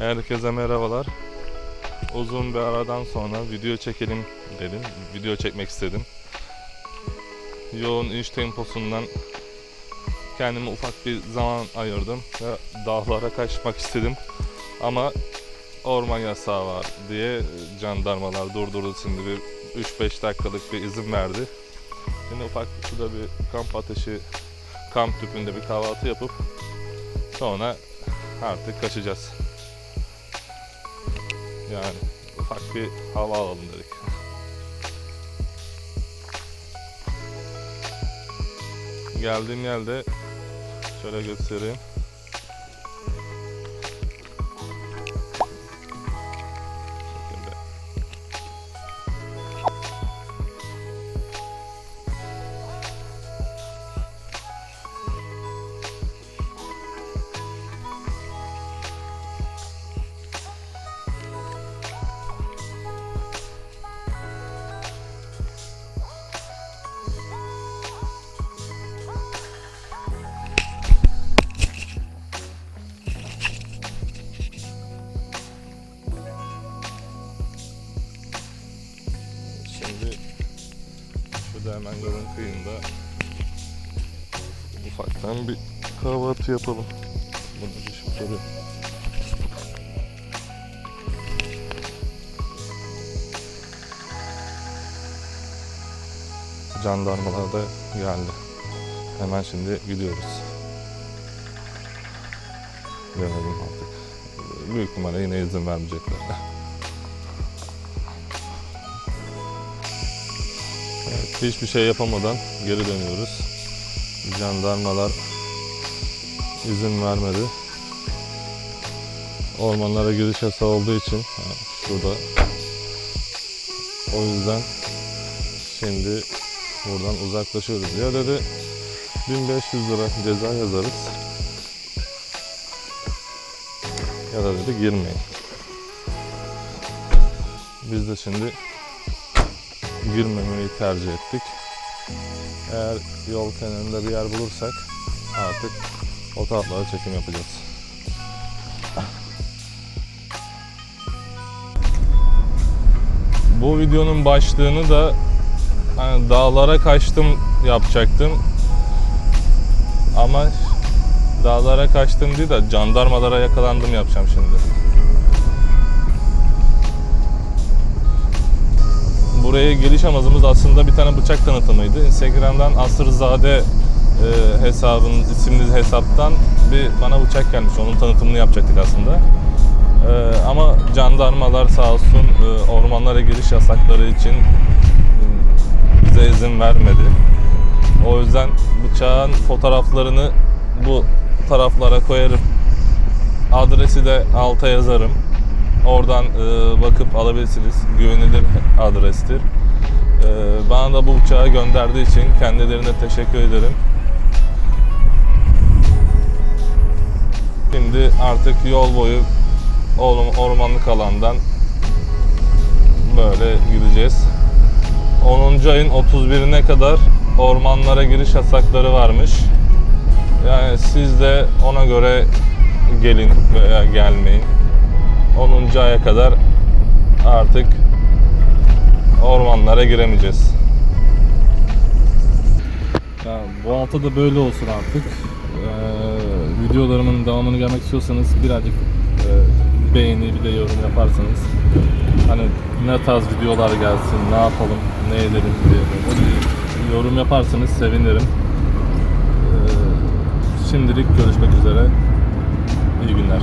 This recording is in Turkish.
Herkese merhabalar. Uzun bir aradan sonra video çekelim dedim. Video çekmek istedim. Yoğun iş temposundan kendime ufak bir zaman ayırdım ve dağlara kaçmak istedim. Ama orman yasağı var diye jandarmalar durdurdu şimdi bir 3-5 dakikalık bir izin verdi. Şimdi ufak şurada bir kamp ateşi, kamp tüpünde bir kahvaltı yapıp sonra artık kaçacağız. Yani ufak bir hava alalım dedik. Geldiğim yerde şöyle göstereyim. Şurada hemen yolun kıyında ufaktan bir kahvaltı yapalım. Bunu düşüp duruyor. Jandarmalar da geldi. Hemen şimdi gidiyoruz. Görelim artık. Büyük ihtimalle yine izin vermeyecekler. Evet, hiçbir şey yapamadan geri dönüyoruz. Jandarmalar izin vermedi. Ormanlara giriş yasağı olduğu için şurada. O yüzden şimdi buradan uzaklaşıyoruz. Ya dedi 1500 lira ceza yazarız. Ya da dedi girmeyin. Biz de şimdi girmemeyi tercih ettik. Eğer yol kenarında bir yer bulursak artık o taraflara çekim yapacağız. Bu videonun başlığını da hani dağlara kaçtım yapacaktım. Ama dağlara kaçtım değil de jandarmalara yakalandım yapacağım şimdi. Buraya geliş amacımız aslında bir tane bıçak tanıtımıydı. Instagram'dan Asırzade e, hesabın isimli hesaptan bir bana bıçak gelmiş. Onun tanıtımını yapacaktık aslında. E, ama jandarmalar sağ olsun e, ormanlara giriş yasakları için e, bize izin vermedi. O yüzden bıçağın fotoğraflarını bu taraflara koyarım. Adresi de alta yazarım. Oradan e, bakıp alabilirsiniz. Güvenilir adrestir. E, bana da bu uçağı gönderdiği için kendilerine teşekkür ederim. Şimdi artık yol boyu or- ormanlık alandan böyle gideceğiz. 10. ayın 31'ine kadar ormanlara giriş yasakları varmış. Yani siz de ona göre gelin veya gelmeyin. 10. aya kadar artık ormanlara giremeyeceğiz. Ya, bu hafta da böyle olsun artık. Ee, videolarımın devamını görmek istiyorsanız birazcık e, beğeni bir de yorum yaparsanız hani ne tarz videolar gelsin, ne yapalım, ne edelim diye yorum yaparsanız sevinirim. Ee, şimdilik görüşmek üzere. İyi günler.